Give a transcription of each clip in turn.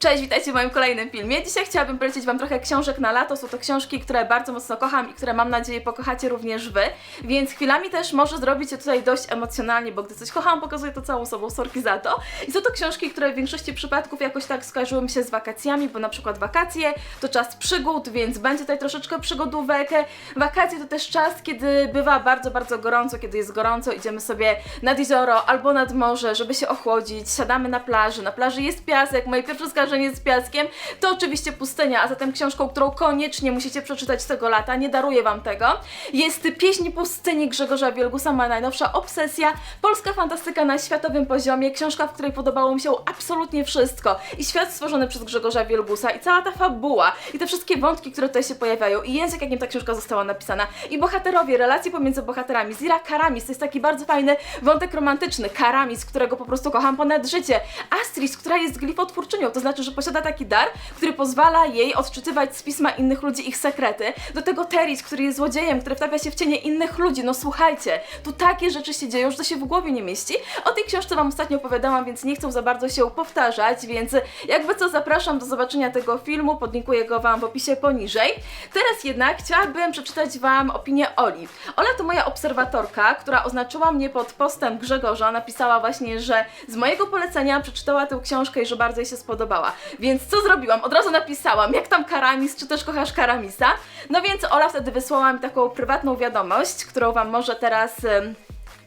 Cześć, witajcie w moim kolejnym filmie. Dzisiaj chciałabym polecić Wam trochę książek na lato. Są to książki, które bardzo mocno kocham i które mam nadzieję pokochacie również Wy. Więc chwilami też może zrobić się tutaj dość emocjonalnie, bo gdy coś kocham, pokazuję to całą sobą, sorki za to. I są to książki, które w większości przypadków jakoś tak skojarzyły mi się z wakacjami, bo na przykład wakacje to czas przygód, więc będzie tutaj troszeczkę przygodówek. Wakacje to też czas, kiedy bywa bardzo, bardzo gorąco, kiedy jest gorąco, idziemy sobie nad jezioro albo nad morze, żeby się ochłodzić, siadamy na plaży, na plaży jest piasek, moje pierwsze skojarzenie z piaskiem to oczywiście pustynia, a zatem książką, którą koniecznie musicie przeczytać tego lata, nie daruję Wam tego, jest Pieśń pustyni Grzegorza Wielgusa, moja najnowsza obsesja, polska fantastyka na światowym poziomie, książka, w której podobało mi się absolutnie wszystko. I świat stworzony przez Grzegorza Wielgusa i cała ta fabuła i te wszystkie wątki, które tutaj się pojawiają i język, jakim ta książka została napisana i bohaterowie, relacje pomiędzy bohaterami, Zira Karamis, to jest taki bardzo fajny wątek romantyczny, Karamis, którego po prostu kocham ponad życie, Astris, która jest glifotwórczynią, to znaczy, że posiada taki dar, który pozwala jej odczytywać z pisma innych ludzi ich sekrety, do tego Teris, który jest złodziejem, który wtapia się w cienie innych ludzi, no słuchajcie, tu takie rzeczy się dzieją, że to się w głowie nie mieści. O tej książce Wam ostatnio opowiadałam, więc nie chcę za bardzo się powtarzać, więc jakby co zapraszam do zobaczenia tego filmu, podlinkuję go Wam w opisie poniżej. Teraz jednak chciałabym przeczytać Wam opinię Oli. Ola to moja obserwatorka, która oznaczyła mnie pod postem Grzegorza, napisała właśnie, że z mojego polecenia przeczytała tę książkę i że bardzo jej się spodobała. Więc co zrobiłam? Od razu napisałam, jak tam Karamis, czy też kochasz Karamisa? No więc Ola wtedy wysłała mi taką prywatną wiadomość, którą Wam może teraz...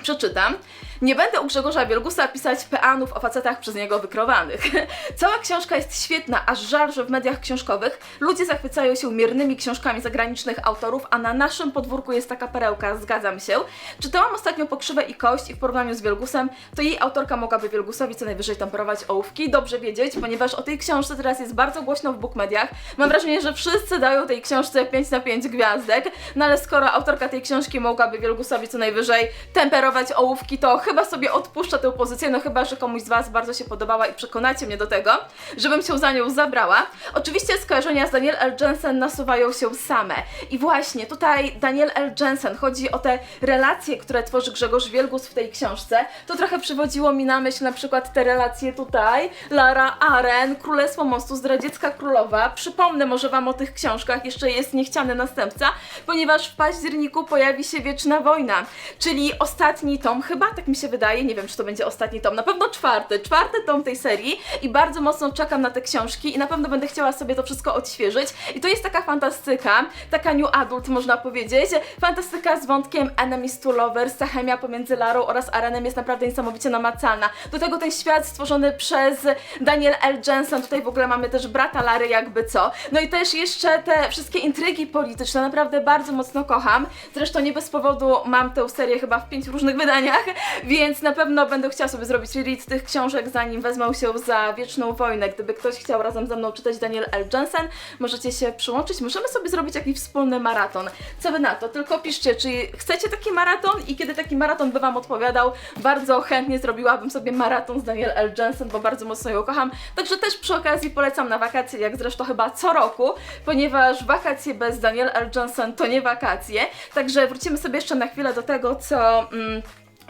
Przeczytam. Nie będę u Grzegorza Wielgusa pisać peanów o facetach przez niego wykrowanych. Cała książka jest świetna, aż żal, że w mediach książkowych ludzie zachwycają się miernymi książkami zagranicznych autorów, a na naszym podwórku jest taka perełka, zgadzam się. Czytałam ostatnio Pokrzywę i Kość i w porównaniu z Wielgusem, to jej autorka mogłaby Wielgusowi co najwyżej temperować ołówki. Dobrze wiedzieć, ponieważ o tej książce teraz jest bardzo głośno w bookmediach. Mam wrażenie, że wszyscy dają tej książce 5 na 5 gwiazdek, no ale skoro autorka tej książki mogłaby Wielgusowi co najwyżej temperować ołówki, to chyba sobie odpuszczę tę pozycję, no chyba, że komuś z Was bardzo się podobała i przekonacie mnie do tego, żebym się za nią zabrała. Oczywiście skojarzenia z Daniel L. Jensen nasuwają się same. I właśnie tutaj Daniel L. Jensen, chodzi o te relacje, które tworzy Grzegorz Wielgus w tej książce. To trochę przywodziło mi na myśl na przykład te relacje tutaj, Lara Aren, Królestwo Mostu, Zdradziecka Królowa. Przypomnę może Wam o tych książkach, jeszcze jest Niechciany Następca, ponieważ w październiku pojawi się Wieczna Wojna, czyli ostatni tom, chyba tak mi się wydaje, nie wiem czy to będzie ostatni tom, na pewno czwarty, czwarty tom tej serii i bardzo mocno czekam na te książki i na pewno będę chciała sobie to wszystko odświeżyć i to jest taka fantastyka, taka new adult można powiedzieć, fantastyka z wątkiem enemies to lovers, ta chemia pomiędzy Larą oraz Arenem jest naprawdę niesamowicie namacalna. Do tego ten świat stworzony przez Daniel L. Jensen, tutaj w ogóle mamy też brata Lary jakby co, no i też jeszcze te wszystkie intrygi polityczne, naprawdę bardzo mocno kocham, zresztą nie bez powodu mam tę serię chyba w pięciu różnych wydaniach, więc na pewno będę chciała sobie zrobić read tych książek, zanim wezmę się za Wieczną Wojnę. Gdyby ktoś chciał razem ze mną czytać Daniel L. Jensen, możecie się przyłączyć. Możemy sobie zrobić jakiś wspólny maraton. Co wy na to? Tylko piszcie, czy chcecie taki maraton i kiedy taki maraton by Wam odpowiadał, bardzo chętnie zrobiłabym sobie maraton z Daniel L. Jensen, bo bardzo mocno ją kocham. Także też przy okazji polecam na wakacje, jak zresztą chyba co roku, ponieważ wakacje bez Daniel L. Jensen to nie wakacje. Także wrócimy sobie jeszcze na chwilę do tego, co... Mm,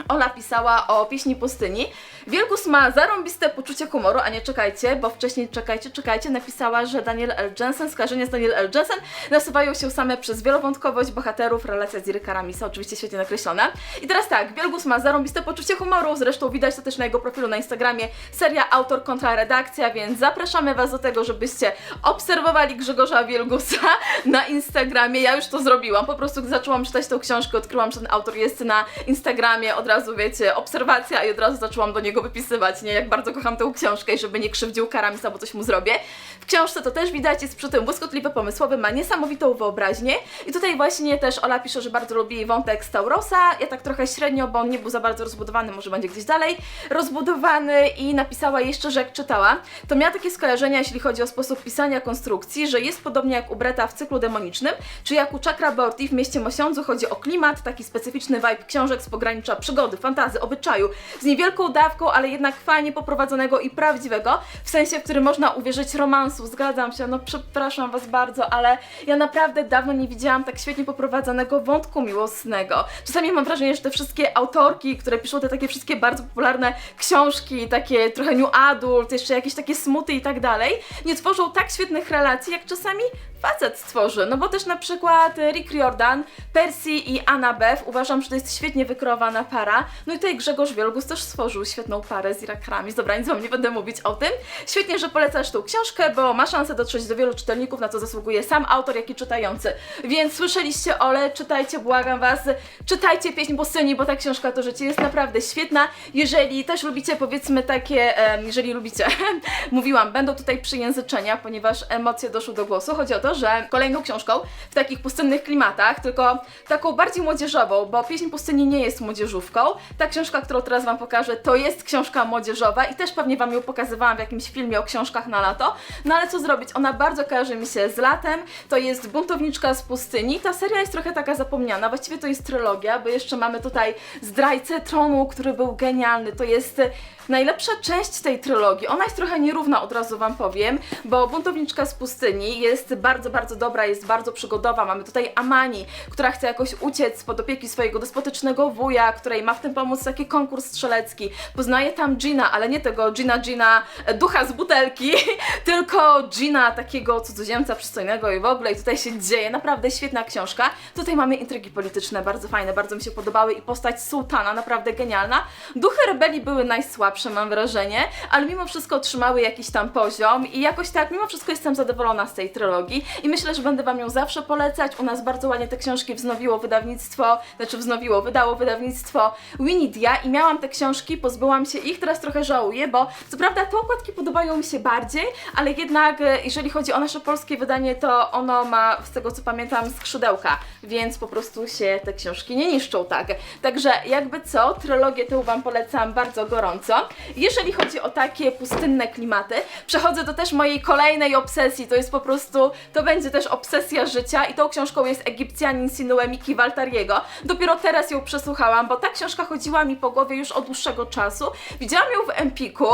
Ola pisała o pieśni pustyni. Wielgus ma zarąbiste poczucie humoru, a nie czekajcie, bo wcześniej czekajcie, czekajcie, napisała, że Daniel L. Jensen, skojarzenia z Daniel L. Jensen nasuwają się same przez wielowątkowość bohaterów, relacja z Iry Karamisa, oczywiście świetnie nakreślona. I teraz tak, Wielgus ma zarąbiste poczucie humoru, zresztą widać to też na jego profilu na Instagramie, seria autor kontra redakcja, więc zapraszamy Was do tego, żebyście obserwowali Grzegorza Wielgusa na Instagramie. Ja już to zrobiłam, po prostu zaczęłam czytać tą książkę, odkryłam, że ten autor jest na Instagramie, od razu wiecie, obserwacja i od razu zaczęłam do niego wypisywać, nie, jak bardzo kocham tę książkę i żeby nie krzywdził Karamisa, bo coś mu zrobię. W książce to też widać, jest przy tym błyskotliwy, pomysłowy, ma niesamowitą wyobraźnię. I tutaj właśnie też Ola pisze, że bardzo lubi wątek z Taurosa, ja tak trochę średnio, bo on nie był za bardzo rozbudowany, może będzie gdzieś dalej rozbudowany. I napisała jeszcze, że jak czytała, to miała takie skojarzenia, jeśli chodzi o sposób pisania konstrukcji, że jest podobnie jak u Breta w cyklu demonicznym, czy jak u Chakra Borti w mieście Mosiądzu. Chodzi o klimat, taki specyficzny vibe książek z pogranicza przygody, fantazy, obyczaju, z niewielką dawką ale jednak fajnie poprowadzonego i prawdziwego, w sensie, w którym można uwierzyć romansu. Zgadzam się, no przepraszam Was bardzo, ale ja naprawdę dawno nie widziałam tak świetnie poprowadzonego wątku miłosnego. Czasami mam wrażenie, że te wszystkie autorki, które piszą te takie wszystkie bardzo popularne książki, takie trochę new adult, jeszcze jakieś takie smuty i tak dalej, nie tworzą tak świetnych relacji, jak czasami facet stworzy. No bo też na przykład Rick Riordan, Percy i Anna Beth uważam, że to jest świetnie wykreowana para. No i tutaj Grzegorz Wielgus też stworzył świetną parę z Irakrami. Dobra, nic wam nie będę mówić o tym. Świetnie, że polecasz tą książkę, bo ma szansę dotrzeć do wielu czytelników, na co zasługuje sam autor, jak i czytający. Więc słyszeliście Ole, czytajcie, błagam was, czytajcie Pieśń Pustyni, bo ta książka to życie jest naprawdę świetna. Jeżeli też lubicie, powiedzmy takie, jeżeli lubicie, mówiłam, będą tutaj przyjęzyczenia, ponieważ emocje doszły do głosu. Chodzi o to, że kolejną książką w takich pustynnych klimatach, tylko taką bardziej młodzieżową, bo Pieśń Pustyni nie jest młodzieżówką. Ta książka, którą teraz Wam pokażę, to jest książka młodzieżowa i też pewnie Wam ją pokazywałam w jakimś filmie o książkach na lato. No ale co zrobić? Ona bardzo kojarzy mi się z latem. To jest Buntowniczka z pustyni. Ta seria jest trochę taka zapomniana. Właściwie to jest trylogia, bo jeszcze mamy tutaj Zdrajcę Tronu, który był genialny. To jest najlepsza część tej trylogii. Ona jest trochę nierówna, od razu Wam powiem, bo Buntowniczka z pustyni jest bardzo, bardzo dobra, jest bardzo przygodowa. Mamy tutaj Amani, która chce jakoś uciec spod opieki swojego despotycznego wuja, której ma w tym pomóc taki konkurs strzelecki. Poznaje tam Gina, ale nie tego Gina Gina e, ducha z butelki, tylko Gina takiego cudzoziemca przystojnego i w ogóle i tutaj się dzieje. Naprawdę świetna książka. Tutaj mamy intrygi polityczne, bardzo fajne, bardzo mi się podobały i postać sułtana, naprawdę genialna. Duchy rebelii były najsłabsze, mam wrażenie, ale mimo wszystko trzymały jakiś tam poziom i jakoś tak, mimo wszystko jestem zadowolona z tej trylogii i myślę, że będę Wam ją zawsze polecać. U nas bardzo ładnie te książki wznowiło wydawnictwo, znaczy wznowiło, wydało wydawnictwo Winidia i miałam te książki, pozbyłam się ich, teraz trochę żałuję, bo co prawda te okładki podobają mi się bardziej, ale jednak e, jeżeli chodzi o nasze polskie wydanie, to ono ma, z tego co pamiętam, skrzydełka, więc po prostu się te książki nie niszczą tak. Także jakby co, trylogię tę Wam polecam bardzo gorąco. Jeżeli chodzi o takie pustynne klimaty, przechodzę do też mojej kolejnej obsesji, to jest po prostu, to będzie też obsesja życia i tą książką jest Egipcjanin Sinue Miki Waltariego. Dopiero teraz ją przesłuchałam, bo ta książka chodziła mi po głowie już od dłuższego czasu. Widziałam ją w Empiku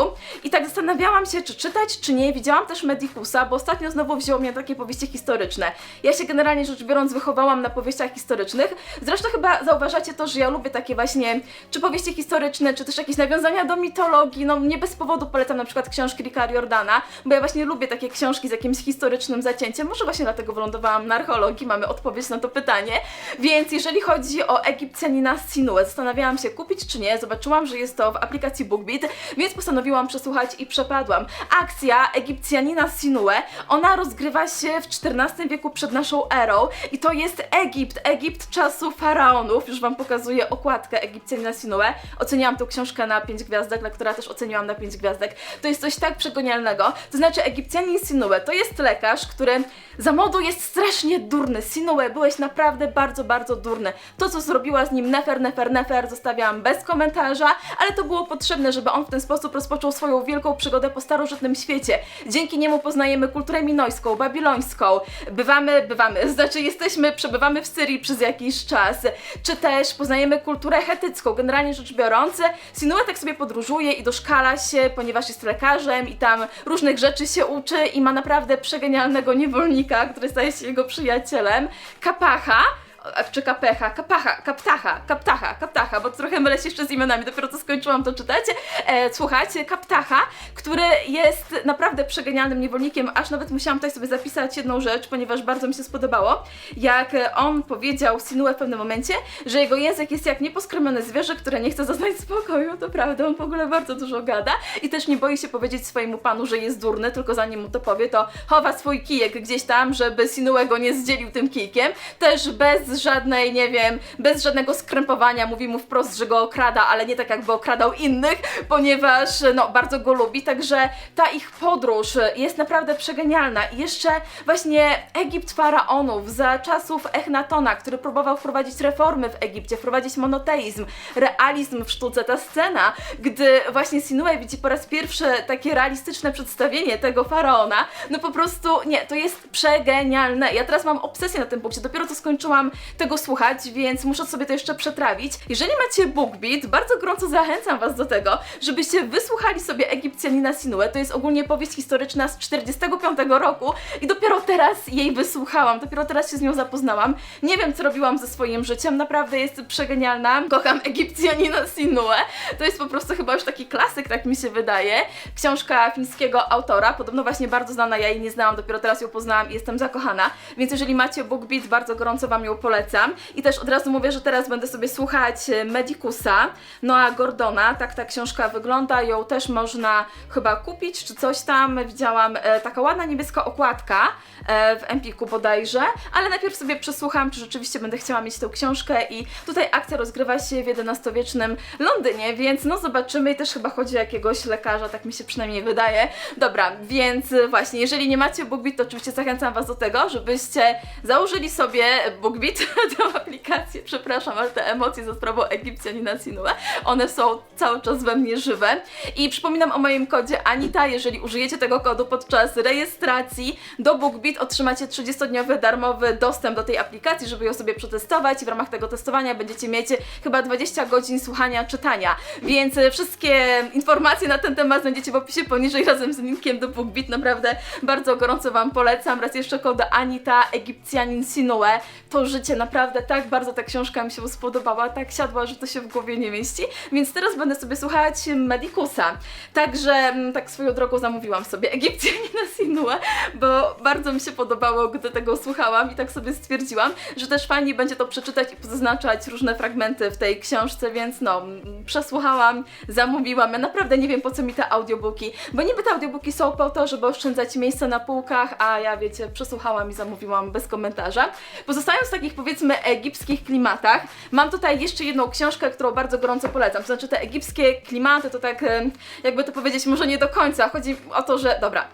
i tak zastanawiałam się, czy czytać, czy nie. Widziałam też Medicusa, bo ostatnio znowu wzięło mnie takie powieści historyczne. Ja się generalnie rzecz biorąc wychowałam na powieściach historycznych. Zresztą chyba zauważacie to, że ja lubię takie właśnie, czy powieści historyczne, czy też jakieś nawiązania do mitologii. No nie bez powodu polecam na przykład książki Ricka Riordana, bo ja właśnie lubię takie książki z jakimś historycznym zacięciem. Może właśnie dlatego wylądowałam na archeologii, mamy odpowiedź na to pytanie. Więc jeżeli chodzi o Egipcjanina Sinue, zastanawiałam się kupić czy nie. Zobaczyłam, że jest to w aplikacji BookBeat, więc postanowiłam przesłuchać i przepadłam. Akcja Egipcjanina Sinue, ona rozgrywa się w XIV wieku przed naszą erą i to jest Egipt, Egipt czasu faraonów. Już Wam pokazuję okładkę Egipcjanina Sinue. Oceniłam tę książkę na 5 gwiazdek, która też oceniłam na 5 gwiazdek. To jest coś tak przegonialnego. To znaczy Egipcjanin Sinue to jest lekarz, który za modu jest strasznie durny. Sinue, byłeś naprawdę bardzo, bardzo durny. To, co zrobiła z nim Nefer, Nefer, Nefer, zostawiałam bez komentarza, ale to było potrzebne, żeby on w ten sposób rozpoczął swoją wielką przygodę po starożytnym świecie. Dzięki niemu poznajemy kulturę minojską, babilońską. Bywamy, bywamy, znaczy jesteśmy, przebywamy w Syrii przez jakiś czas, czy też poznajemy kulturę hetycką. Generalnie rzecz biorąc, Sinue tak sobie podróżuje i doszkala się, ponieważ jest lekarzem i tam różnych rzeczy się uczy i ma naprawdę przegenialnego niewolnika, który staje się jego przyjacielem. Kapacha, czy kapecha, kapacha, kaptacha, kaptacha, kaptacha, bo trochę mylę się jeszcze z imionami, dopiero co skończyłam to czytać. E, kaptacha, który jest naprawdę przegenialnym niewolnikiem, aż nawet musiałam tutaj sobie zapisać jedną rzecz, ponieważ bardzo mi się spodobało, jak on powiedział Sinue w pewnym momencie, że jego język jest jak nieposkremione zwierzę, które nie chce zaznać spokoju, to prawda, on w ogóle bardzo dużo gada i też nie boi się powiedzieć swojemu panu, że jest durny, tylko zanim mu to powie, to chowa swój kijek gdzieś tam, żeby Sinue go nie zdzielił tym kijkiem, też bez żadnej, nie wiem, bez żadnego skrępowania. Mówi mu wprost, że go okrada, ale nie tak jakby okradał innych, ponieważ no bardzo go lubi, także ta ich podróż jest naprawdę przegenialna. I jeszcze właśnie Egipt faraonów za czasów Echnatona, który próbował wprowadzić reformy w Egipcie, wprowadzić monoteizm, realizm w sztuce, ta scena, gdy właśnie Sinue widzi po raz pierwszy takie realistyczne przedstawienie tego faraona, no po prostu nie, to jest przegenialne. Ja teraz mam obsesję na tym punkcie, dopiero co skończyłam tego słuchać, więc muszę sobie to jeszcze przetrawić. Jeżeli macie BookBeat, bardzo gorąco zachęcam Was do tego, żebyście wysłuchali sobie Egipcjanina Sinue. To jest ogólnie powieść historyczna z 45 roku i dopiero teraz jej wysłuchałam, dopiero teraz się z nią zapoznałam. Nie wiem, co robiłam ze swoim życiem, naprawdę jest przegenialna. Kocham Egipcjanina Sinue. To jest po prostu chyba już taki klasyk, tak mi się wydaje. Książka fińskiego autora, podobno właśnie bardzo znana, ja jej nie znałam, dopiero teraz ją poznałam i jestem zakochana. Więc jeżeli macie BookBeat, bardzo gorąco Wam ją polecam. I też od razu mówię, że teraz będę sobie słuchać e, Medicusa, Noa Gordona. Tak ta książka wygląda, ją też można chyba kupić czy coś tam. Widziałam e, taka ładna niebieska okładka e, w Empiku bodajże, ale najpierw sobie przesłucham, czy rzeczywiście będę chciała mieć tę książkę i tutaj akcja rozgrywa się w XI-wiecznym Londynie, więc no zobaczymy i też chyba chodzi o jakiegoś lekarza, tak mi się przynajmniej wydaje. Dobra, więc właśnie, jeżeli nie macie BookBeat, to oczywiście zachęcam Was do tego, żebyście założyli sobie BookBeat, tę aplikację, przepraszam, ale te emocje za sprawą Egipcjanina Sinue, one są cały czas we mnie żywe. I przypominam o moim kodzie Anita, jeżeli użyjecie tego kodu podczas rejestracji do BookBeat, otrzymacie 30-dniowy darmowy dostęp do tej aplikacji, żeby ją sobie przetestować i w ramach tego testowania będziecie mieć chyba 20 godzin słuchania, czytania. Więc e, wszystkie informacje na ten temat znajdziecie w opisie poniżej razem z linkiem do BookBeat. Naprawdę bardzo gorąco Wam polecam. Raz jeszcze kod Anita, Egipcjanin Sinue. To życie, naprawdę tak bardzo ta książka mi się spodobała, tak siadła, że to się w głowie nie mieści. Więc teraz będę sobie słuchać Medicusa. Także mm, tak swoją drogą zamówiłam sobie Egipcjanina Sinue, bo bardzo mi się podobało, gdy tego słuchałam i tak sobie stwierdziłam, że też fajnie będzie to przeczytać i pozaznaczać różne fragmenty w tej książce, więc no, mm, przesłuchałam, zamówiłam. Ja naprawdę nie wiem po co mi te audiobooki, bo niby te audiobooki są po to, żeby oszczędzać miejsce na półkach, a ja wiecie, przesłuchałam i zamówiłam bez komentarza. Pozostając w takich powiedzmy egipskich klimatach, mam tutaj jeszcze jedną książkę, którą bardzo gorąco polecam. To znaczy te egipskie klimaty to tak, jakby to powiedzieć, może nie do końca. Chodzi o to, że dobra,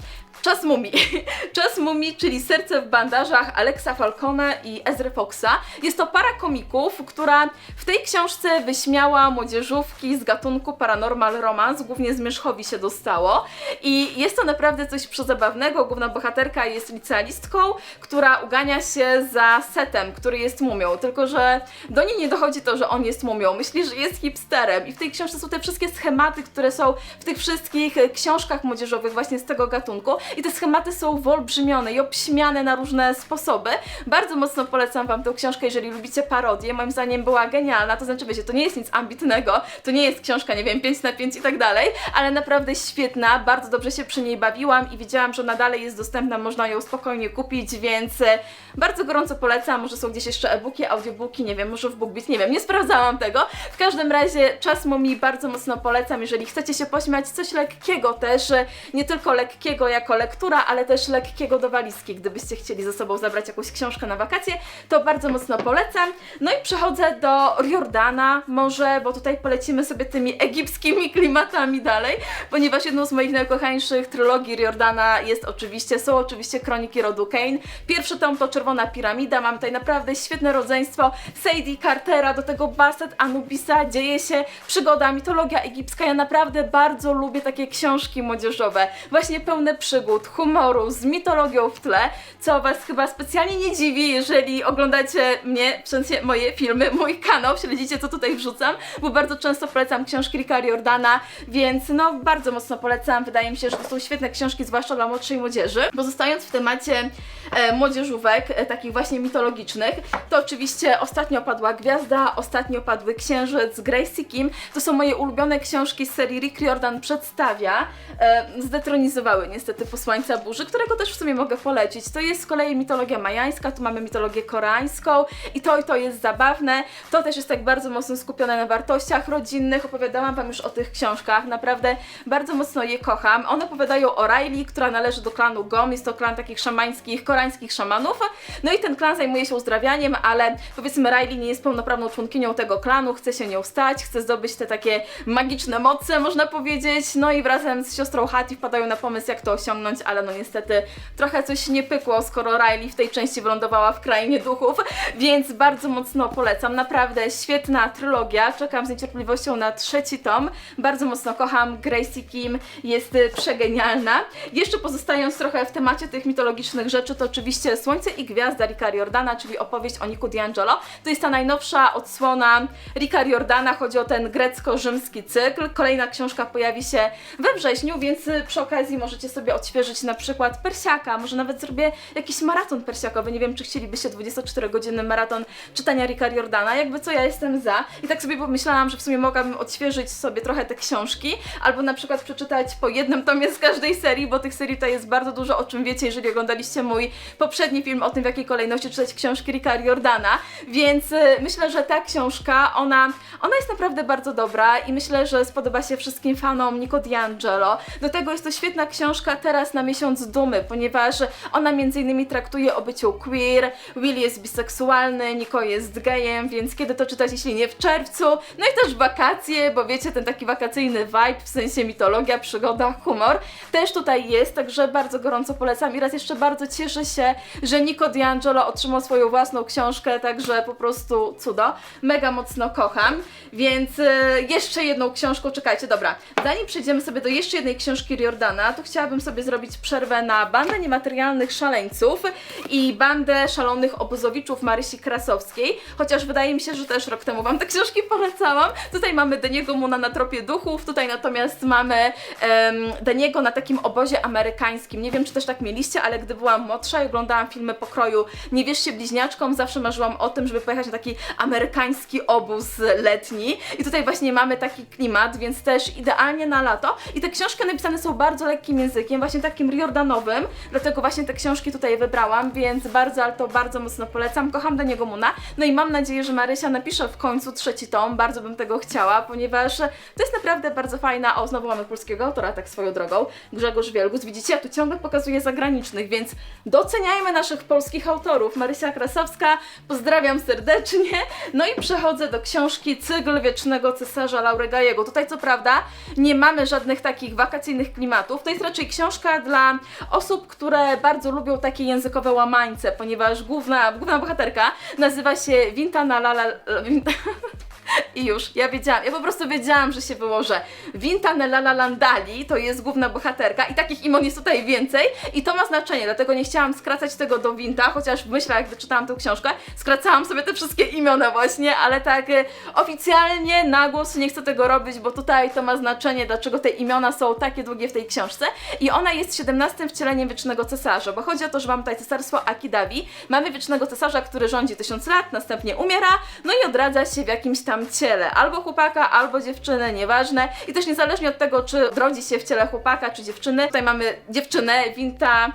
Czas Mumii. Czas Mumii, czyli Serce w bandażach Alexa Falcone i Ezra Foxa. Jest to para komików, która w tej książce wyśmiała młodzieżówki z gatunku paranormal romance, głównie z Mierzchowi się dostało. I jest to naprawdę coś przezabawnego. Główna bohaterka jest licealistką, która ugania się za Setem, który jest mumią. Tylko, że do niej nie dochodzi to, że on jest mumią. Myśli, że jest hipsterem. I w tej książce są te wszystkie schematy, które są w tych wszystkich książkach młodzieżowych właśnie z tego gatunku. I te schematy są wyolbrzymione i obśmiane na różne sposoby. Bardzo mocno polecam Wam tę książkę, jeżeli lubicie parodię. Moim zdaniem była genialna, to znaczy wiecie, to nie jest nic ambitnego, to nie jest książka, nie wiem, 5 na 5 i tak dalej, ale naprawdę świetna, bardzo dobrze się przy niej bawiłam i widziałam, że ona dalej jest dostępna, można ją spokojnie kupić, więc e, bardzo gorąco polecam. Może są gdzieś jeszcze e-booki, audiobooki, nie wiem, może w BookBeat, nie wiem, nie sprawdzałam tego. W każdym razie czas mi bardzo mocno polecam, jeżeli chcecie się pośmiać, coś lekkiego też, e, nie tylko lekkiego jako lektura, ale też lekkiego do walizki, gdybyście chcieli ze sobą zabrać jakąś książkę na wakacje, to bardzo mocno polecam. No i przechodzę do Riordana, może, bo tutaj polecimy sobie tymi egipskimi klimatami dalej, ponieważ jedną z moich najkochańszych trylogii Riordana jest oczywiście, są oczywiście Kroniki Rodu Kane. Pierwszy tom to Czerwona Piramida, mam tutaj naprawdę świetne rodzeństwo Sadie Cartera, do tego Basset Anubisa, dzieje się przygoda, mitologia egipska. Ja naprawdę bardzo lubię takie książki młodzieżowe, właśnie pełne przygód, humoru, z mitologią w tle, co Was chyba specjalnie nie dziwi, jeżeli oglądacie mnie, w sensie moje filmy, mój kanał, śledzicie co tutaj wrzucam, bo bardzo często polecam książki Ricka Riordana, więc no bardzo mocno polecam. Wydaje mi się, że to są świetne książki, zwłaszcza dla młodszej młodzieży. Pozostając w temacie e, młodzieżówek, e, takich właśnie mitologicznych, to oczywiście ostatnio padła Gwiazda, ostatnio padły Księżyc, Gracie Kim. To są moje ulubione książki z serii Rick Riordan przedstawia. E, zdetronizowały niestety Posłańca Burzy, którego też w sumie mogę polecić. To jest z kolei mitologia majańska, tu mamy mitologię koreańską i to i to jest zabawne. To też jest tak bardzo mocno skupione na wartościach rodzinnych. Opowiadałam Wam już o tych książkach. Naprawdę bardzo mocno je kocham. One opowiadają o Riley, która należy do klanu Gom. Jest to klan takich szamańskich, koreańskich szamanów. No i ten klan zajmuje się uzdrawianiem, ale powiedzmy Riley nie jest pełnoprawną członkinią tego klanu, chce się nią stać, chce zdobyć te takie magiczne moce, można powiedzieć. No i wrazem z siostrą Hattie wpadają na pomysł, jak to osiągnąć, ale no niestety trochę coś nie pykło, skoro Riley w tej części wylądowała w krainie duchów, więc bardzo mocno polecam. Naprawdę świetna trylogia. Czekam z niecierpliwością na trzeci tom. Bardzo mocno kocham. Gracie Kim jest przegenialna. Jeszcze pozostając trochę w temacie tych mitologicznych rzeczy, to oczywiście Słońce i Gwiazda Ricka Riordana, czyli opowieść o Niku D'Angelo. To jest ta najnowsza odsłona Ricka Riordana, chodzi o ten grecko-rzymski cykl. Kolejna książka pojawi się we wrześniu, więc przy okazji możecie sobie odświeżyć na przykład Persiaka, może nawet zrobię jakiś maraton persiakowy, nie wiem czy chcielibyście 24-godzinny maraton czytania Ricka Riordana, jakby co ja jestem za. I tak sobie pomyślałam, że w sumie mogłabym odświeżyć sobie trochę te książki, albo na przykład przeczytać po jednym tomie z każdej serii, bo tych serii tutaj jest bardzo dużo, o czym wiecie, jeżeli oglądaliście mój poprzedni film o tym, w jakiej kolejności czytać książki Ricka Riordana, więc y, myślę, że ta książka, ona, ona jest naprawdę bardzo dobra i myślę, że spodoba się wszystkim fanom Nico D'Angelo. Do tego jest to świetna książka. Teraz na miesiąc dumy, ponieważ ona między innymi traktuje o byciu queer, Will jest biseksualny, Nico jest gejem, więc kiedy to czytać, jeśli nie w czerwcu, no i też wakacje, bo wiecie, ten taki wakacyjny vibe, w sensie mitologia, przygoda, humor, też tutaj jest, także bardzo gorąco polecam. I raz jeszcze bardzo cieszę się, że Nico D'Angelo otrzymał swoją własną książkę, także po prostu cudo. Mega mocno kocham, więc e, jeszcze jedną książką, czekajcie, dobra, zanim przejdziemy sobie do jeszcze jednej książki Riordana, to chciałabym sobie zrobić przerwę na bandę niematerialnych szaleńców i bandę szalonych obozowiczów Marysi Krasowskiej, chociaż wydaje mi się, że też rok temu Wam te książki polecałam. Tutaj mamy Deniego Muna na tropie duchów, tutaj natomiast mamy em, Deniego na takim obozie amerykańskim. Nie wiem, czy też tak mieliście, ale gdy byłam młodsza i oglądałam filmy pokroju Nie wierzcie bliźniaczkom, zawsze marzyłam o tym, żeby pojechać na taki amerykański obóz letni. I tutaj właśnie mamy taki klimat, więc też idealnie na lato. I te książki napisane są bardzo lekkim językiem, właśnie takim riordanowym, dlatego właśnie te książki tutaj wybrałam, więc bardzo, ale to bardzo mocno polecam. Kocham Daniego Muna. No i mam nadzieję, że Marysia napisze w końcu trzeci tom, bardzo bym tego chciała, ponieważ to jest naprawdę bardzo fajna. O, znowu mamy polskiego autora, tak swoją drogą. Grzegorz Wielgus. Widzicie, ja tu ciągle pokazuję zagranicznych, więc doceniajmy naszych polskich autorów. Marysia Krasowska, pozdrawiam serdecznie. No i przechodzę do książki Cygl Wiecznego Cesarza Lauregajego. Tutaj co prawda nie mamy żadnych takich wakacyjnych klimatów. To jest raczej książka dla osób, które bardzo lubią takie językowe łamańce, ponieważ główna, główna bohaterka nazywa się Wintana Lala... Winta... I już, ja wiedziałam, ja po prostu wiedziałam, że się wyłożę. Vintanella Landali to jest główna bohaterka i takich imon jest tutaj więcej i to ma znaczenie, dlatego nie chciałam skracać tego do Winta, chociaż w myślach, gdy czytałam tę książkę, skracałam sobie te wszystkie imiona właśnie, ale tak e, oficjalnie na głos nie chcę tego robić, bo tutaj to ma znaczenie, dlaczego te imiona są takie długie w tej książce i ona jest 17 wcieleniem Wiecznego Cesarza, bo chodzi o to, że mamy tutaj cesarstwo Akidawi, mamy Wiecznego Cesarza, który rządzi tysiąc lat, następnie umiera, no i odradza się w jakimś tam ciele, albo chłopaka, albo dziewczyny, nieważne. I też niezależnie od tego, czy rodzi się w ciele chłopaka, czy dziewczyny, tutaj mamy dziewczynę, Winta.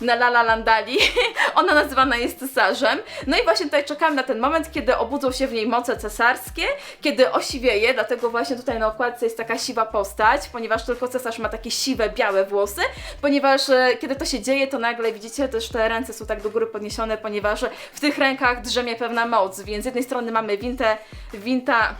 Nalala Landali, ona nazywana jest cesarzem. No i właśnie tutaj czekam na ten moment, kiedy obudzą się w niej moce cesarskie, kiedy osiwieje, dlatego właśnie tutaj na okładce jest taka siwa postać, ponieważ tylko cesarz ma takie siwe, białe włosy, ponieważ e, kiedy to się dzieje, to nagle widzicie też te ręce są tak do góry podniesione, ponieważ w tych rękach drzemie pewna moc, więc z jednej strony mamy wintę, winta...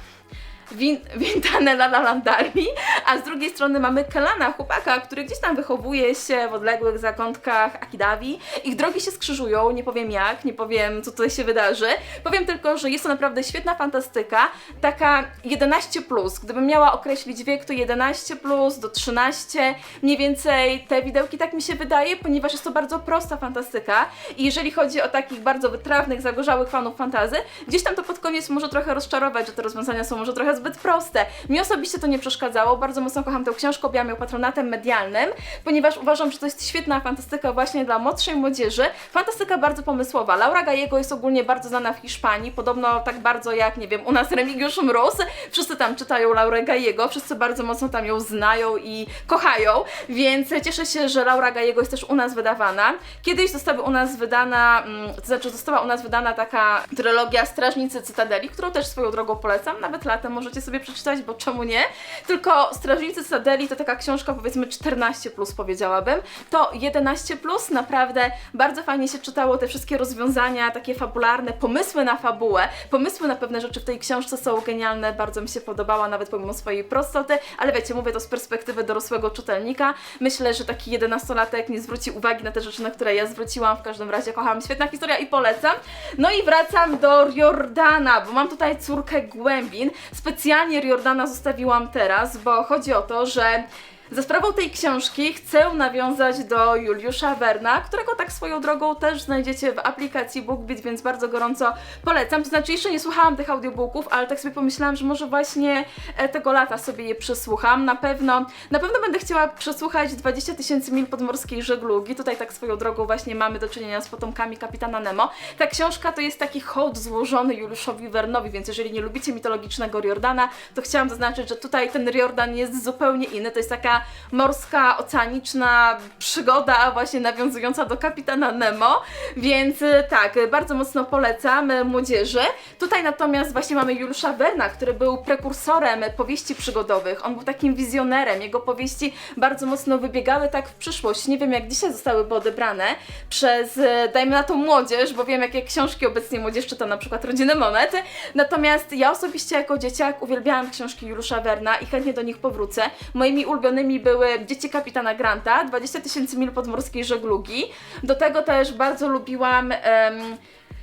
Win, Wintanela Landali, a z drugiej strony mamy Kelana, chłopaka, który gdzieś tam wychowuje się w odległych zakątkach Akidawi. Ich drogi się skrzyżują, nie powiem jak, nie powiem co tutaj się wydarzy. Powiem tylko, że jest to naprawdę świetna fantastyka, taka 11+. Plus. Gdybym miała określić wiek, to 11+, plus do 13, mniej więcej te widełki tak mi się wydaje, ponieważ jest to bardzo prosta fantastyka i jeżeli chodzi o takich bardzo wytrawnych, zagorzałych fanów fantazy, gdzieś tam to pod koniec może trochę rozczarować, że te rozwiązania są może trochę zbyt proste. Mi osobiście to nie przeszkadzało, bardzo mocno kocham tę książkę, objęłam ją patronatem medialnym, ponieważ uważam, że to jest świetna fantastyka właśnie dla młodszej młodzieży. Fantastyka bardzo pomysłowa. Laura Gallego jest ogólnie bardzo znana w Hiszpanii, podobno tak bardzo jak, nie wiem, u nas Remigiusz Mróz. Wszyscy tam czytają Laurę Gallego, wszyscy bardzo mocno tam ją znają i kochają, więc cieszę się, że Laura Gallego jest też u nas wydawana. Kiedyś została u nas wydana, mm, to znaczy została u nas wydana taka trylogia Strażnicy Cytadeli, którą też swoją drogą polecam, nawet latem możecie sobie przeczytać, bo czemu nie? Tylko Strażnicy Cytadeli to taka książka powiedzmy 14 plus powiedziałabym. To 11 plus naprawdę bardzo fajnie się czytało te wszystkie rozwiązania, takie fabularne, pomysły na fabułę, pomysły na pewne rzeczy w tej książce są genialne, bardzo mi się podobała nawet pomimo swojej prostoty, ale wiecie, mówię to z perspektywy dorosłego czytelnika. Myślę, że taki 11-latek nie zwróci uwagi na te rzeczy, na które ja zwróciłam. W każdym razie kocham, świetna historia i polecam. No i wracam do Riordana, bo mam tutaj córkę Głębin. Specjalnie Riordana zostawiłam teraz, bo chodzi o to, że Za sprawą tej książki chcę nawiązać do Juliusza Werna, którego tak swoją drogą też znajdziecie w aplikacji BookBeat, więc bardzo gorąco polecam. To znaczy jeszcze nie słuchałam tych audiobooków, ale tak sobie pomyślałam, że może właśnie e, tego lata sobie je przesłucham. Na pewno, na pewno będę chciała przesłuchać 20 tysięcy mil podmorskiej żeglugi. Tutaj tak swoją drogą właśnie mamy do czynienia z potomkami kapitana Nemo. Ta książka to jest taki hołd złożony Juliuszowi Wernowi, więc jeżeli nie lubicie mitologicznego Riordana, to chciałam zaznaczyć, że tutaj ten Riordan jest zupełnie inny. To jest taka morska, oceaniczna przygoda właśnie nawiązująca do kapitana Nemo, więc y, tak, bardzo mocno polecam y, młodzieży. Tutaj natomiast właśnie mamy Juliusza Werna, który był prekursorem powieści przygodowych. On był takim wizjonerem. Jego powieści bardzo mocno wybiegały tak w przyszłość. Nie wiem, jak dzisiaj zostałyby odebrane przez, y, dajmy na to, młodzież, bo wiem, jakie książki obecnie młodzież czyta, na przykład Rodziny Monet. Natomiast ja osobiście jako dzieciak uwielbiałam książki Juliusza Werna i chętnie do nich powrócę. Moimi ulubionymi były Dzieci kapitana Granta, 20 tysięcy mil podmorskiej żeglugi. Do tego też bardzo lubiłam. em,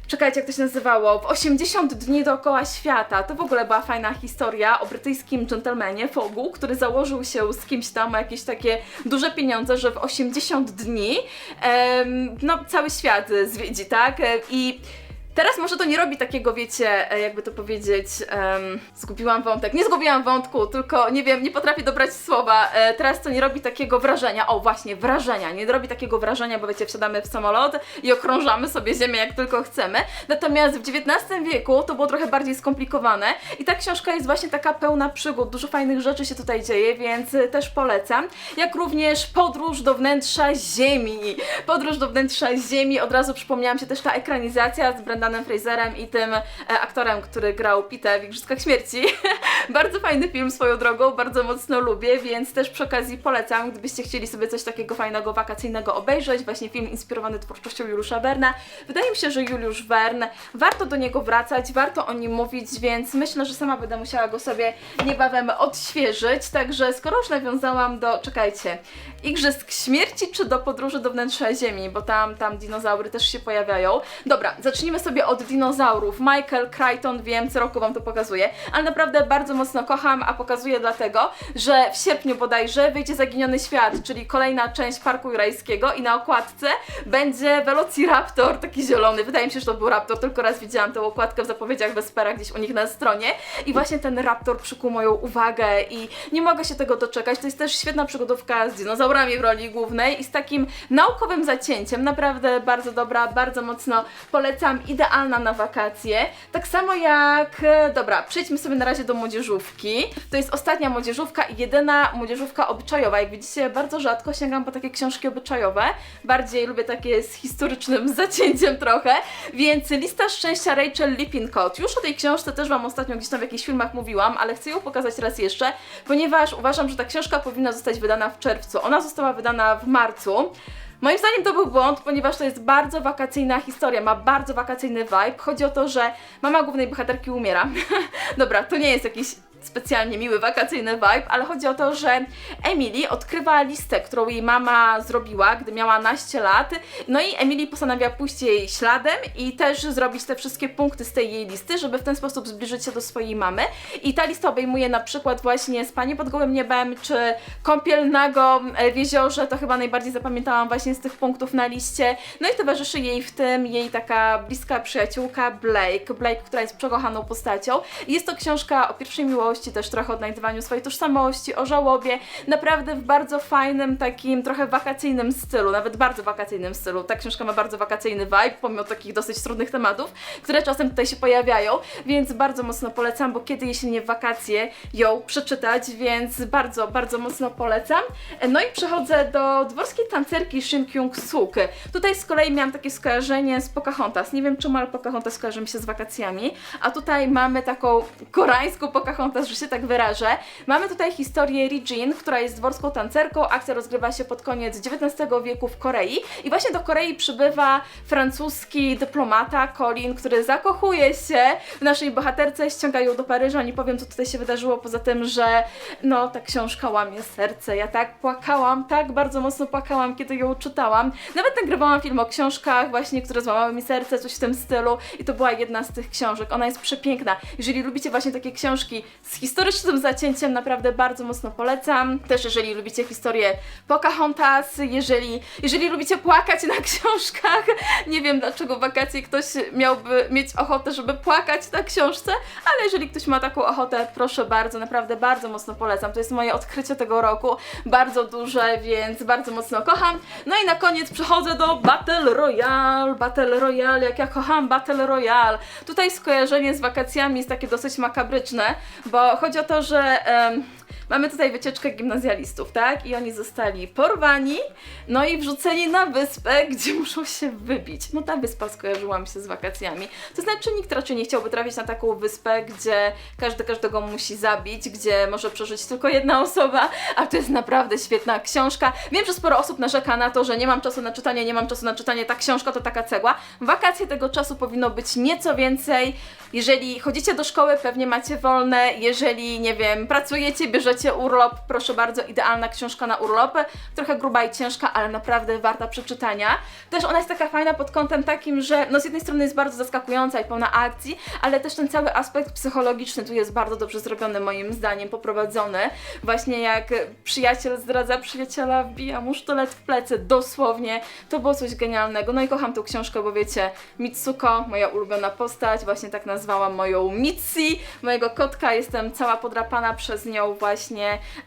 Czekajcie, jak to się nazywało? W 80 dni dookoła świata. To w ogóle była fajna historia o brytyjskim dżentelmenie, Fogu, który założył się z kimś tam o jakieś takie duże pieniądze, że w 80 dni em, no, cały świat zwiedzi, tak? E, I Teraz może to nie robi takiego, wiecie, e, jakby to powiedzieć, em, zgubiłam wątek. Nie zgubiłam wątku, tylko nie wiem, nie potrafię dobrać słowa. E, teraz to nie robi takiego wrażenia, o właśnie, wrażenia. Nie robi takiego wrażenia, bo wiecie, wsiadamy w samolot i okrążamy sobie ziemię jak tylko chcemy. Natomiast w XIX wieku to było trochę bardziej skomplikowane i ta książka jest właśnie taka pełna przygód, dużo fajnych rzeczy się tutaj dzieje, więc e, też polecam. Jak również podróż do wnętrza Ziemi. Podróż do wnętrza Ziemi, od razu przypomniałam się też ta ekranizacja z Brendanem Fraserem i tym e, aktorem, który grał Pitę w Igrzyskach Śmierci. bardzo fajny film swoją drogą, bardzo mocno lubię, więc też przy okazji polecam, gdybyście chcieli sobie coś takiego fajnego, wakacyjnego obejrzeć, właśnie film inspirowany twórczością Juliusza Werna. Wydaje mi się, że Juliusz Wern, warto do niego wracać, warto o nim mówić, więc myślę, że sama będę musiała go sobie niebawem odświeżyć, także skoro już nawiązałam do, czekajcie, Igrzysk Śmierci czy do podróży do wnętrza Ziemi, bo tam, tam dinozaury też się pojawiają. Dobra, zacznijmy sobie od dinozaurów. Michael Crichton, wiem, co roku Wam to pokazuję, ale naprawdę bardzo mocno kocham, a pokazuję dlatego, że w sierpniu bodajże wyjdzie Zaginiony Świat, czyli kolejna część Parku Jurajskiego i na okładce będzie Velociraptor, taki zielony. Wydaje mi się, że to był raptor, tylko raz widziałam tę okładkę w zapowiedziach Vespera gdzieś u nich na stronie i właśnie ten raptor przykuł moją uwagę i nie mogę się tego doczekać. To jest też świetna przygodówka z dinozaurami w roli głównej i z takim naukowym zacięciem. Naprawdę bardzo dobra, bardzo mocno polecam, idealna na wakacje. Tak samo jak, e, dobra, przejdźmy sobie na razie do młodzieżówki. To jest ostatnia młodzieżówka i jedyna młodzieżówka obyczajowa. Jak widzicie, bardzo rzadko sięgam po takie książki obyczajowe. Bardziej lubię takie z historycznym zacięciem trochę. Więc lista szczęścia Rachel Lippincott. Już o tej książce też Wam ostatnio gdzieś tam w jakichś filmach mówiłam, ale chcę ją pokazać raz jeszcze, ponieważ uważam, że ta książka powinna zostać wydana w czerwcu. Ona została wydana w marcu. Moim zdaniem to był błąd, ponieważ to jest bardzo wakacyjna historia, ma bardzo wakacyjny vibe. Chodzi o to, że mama głównej bohaterki umiera. Dobra, to nie jest jakiś specjalnie miły wakacyjny vibe, ale chodzi o to, że Emily odkrywa listę, którą jej mama zrobiła, gdy miała naście lat. No i Emily postanawia pójść jej śladem i też zrobić te wszystkie punkty z tej jej listy, żeby w ten sposób zbliżyć się do swojej mamy. I ta lista obejmuje na przykład właśnie spanie pod gołym niebem, czy kąpiel nago w jeziorze, to chyba najbardziej zapamiętałam właśnie z tych punktów na liście. No i towarzyszy jej w tym jej taka bliska przyjaciółka Blake, Blake, która jest przekochaną postacią. Jest to książka o pierwszej miłości, też trochę odnajdywaniu swojej tożsamości, o żałobie, naprawdę w bardzo fajnym, takim trochę wakacyjnym stylu, nawet bardzo wakacyjnym stylu. Ta książka ma bardzo wakacyjny vibe, pomimo takich dosyć trudnych tematów, które czasem tutaj się pojawiają, więc bardzo mocno polecam, bo kiedy jeśli nie w wakacje ją przeczytać, więc bardzo, bardzo mocno polecam. No i przechodzę do dworskiej tancerki Shin Kyung-suk. Tutaj z kolei miałam takie skojarzenie z Pocahontas. Nie wiem czemu, ale Pocahontas kojarzy mi się z wakacjami, a tutaj mamy taką koreańską Pocahontas, że się tak wyrażę. Mamy tutaj historię Ri-Jin, która jest dworską tancerką. Akcja rozgrywa się pod koniec XIX wieku w Korei i właśnie do Korei przybywa francuski dyplomata Colin, który zakochuje się w naszej bohaterce, ściąga ją do Paryża. Nie powiem, co tutaj się wydarzyło, poza tym, że no, ta książka łamie serce. Ja tak płakałam, tak bardzo mocno płakałam, kiedy ją czytałam. Nawet nagrywałam film o książkach właśnie, które złamały mi serce, coś w tym stylu i to była jedna z tych książek. Ona jest przepiękna. Jeżeli lubicie właśnie takie książki z historycznym zacięciem, naprawdę bardzo mocno polecam. Też jeżeli lubicie historię Pocahontas, jeżeli, jeżeli lubicie płakać na książkach, nie wiem dlaczego w wakacje ktoś miałby mieć ochotę, żeby płakać na książce, ale jeżeli ktoś ma taką ochotę, proszę bardzo, naprawdę bardzo mocno polecam. To jest moje odkrycie tego roku, bardzo duże, więc bardzo mocno kocham. No i na koniec przechodzę do Battle Royale. Battle Royale, jak ja kocham Battle Royale. Tutaj skojarzenie z wakacjami jest takie dosyć makabryczne, bo chodzi o to, że mamy tutaj wycieczkę gimnazjalistów, tak? I oni zostali porwani, no i wrzuceni na wyspę, gdzie muszą się wybić. No ta wyspa skojarzyła mi się z wakacjami. To znaczy nikt raczej nie chciałby trafić na taką wyspę, gdzie każdy każdego musi zabić, gdzie może przeżyć tylko jedna osoba, a to jest naprawdę świetna książka. Wiem, że sporo osób narzeka na to, że nie mam czasu na czytanie, nie mam czasu na czytanie, ta książka to taka cegła. Wakacje tego czasu powinno być nieco więcej. Jeżeli chodzicie do szkoły, pewnie macie wolne, jeżeli, nie wiem, pracujecie, bierzecie urlop, proszę bardzo, idealna książka na urlopy, trochę gruba i ciężka, ale naprawdę warta przeczytania. Też ona jest taka fajna pod kątem takim, że no z jednej strony jest bardzo zaskakująca i pełna akcji, ale też ten cały aspekt psychologiczny tu jest bardzo dobrze zrobiony moim zdaniem, poprowadzony. Właśnie jak przyjaciel zdradza przyjaciela, wbija mu sztylet w plecy, dosłownie. To było coś genialnego. No i kocham tą książkę, bo wiecie, Mitsuko, moja ulubiona postać, właśnie tak nazwałam moją Mitsi, mojego kotka, jestem cała podrapana przez nią właśnie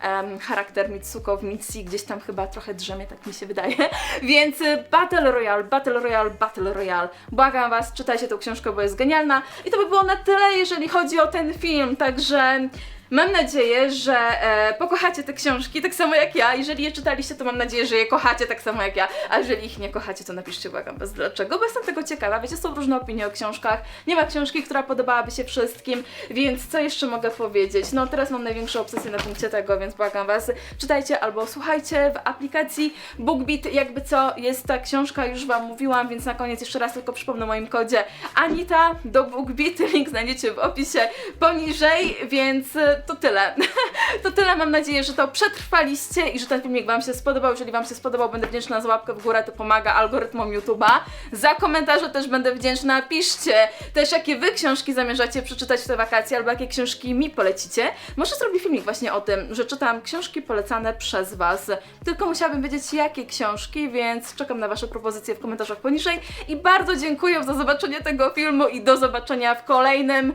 em, charakter Mitsuko w Mitsi, gdzieś tam chyba trochę drzemie, tak mi się wydaje. Więc y, Battle Royale, Battle Royale, Battle Royale. Błagam Was, czytajcie tą książkę, bo jest genialna. I to by było na tyle, jeżeli chodzi o ten film, także... Mam nadzieję, że e, pokochacie te książki tak samo jak ja. Jeżeli je czytaliście, to mam nadzieję, że je kochacie tak samo jak ja. A jeżeli ich nie kochacie, to napiszcie błagam bez dlaczego, bo jestem tego ciekawa. Wiecie, są różne opinie o książkach. Nie ma książki, która podobałaby się wszystkim, więc co jeszcze mogę powiedzieć? No teraz mam największą obsesję na punkcie tego, więc błagam Was, czytajcie albo słuchajcie w aplikacji BookBeat. Jakby co, jest ta książka, już Wam mówiłam, więc na koniec jeszcze raz tylko przypomnę o moim kodzie Anita do BookBeat. Link znajdziecie w opisie poniżej, więc to tyle. to tyle, mam nadzieję, że to przetrwaliście i że ten filmik Wam się spodobał. Jeżeli Wam się spodobał, będę wdzięczna za łapkę w górę, to pomaga algorytmom YouTube'a. Za komentarze też będę wdzięczna. Piszcie też, jakie Wy książki zamierzacie przeczytać w te wakacje, albo jakie książki mi polecicie. Może zrobię filmik właśnie o tym, że czytam książki polecane przez Was. Tylko musiałabym wiedzieć, jakie książki, więc czekam na Wasze propozycje w komentarzach poniżej. I bardzo dziękuję za zobaczenie tego filmu i do zobaczenia w kolejnym.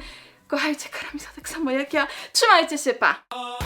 Kochajcie Karamisa tak samo jak ja. Trzymajcie się, pa!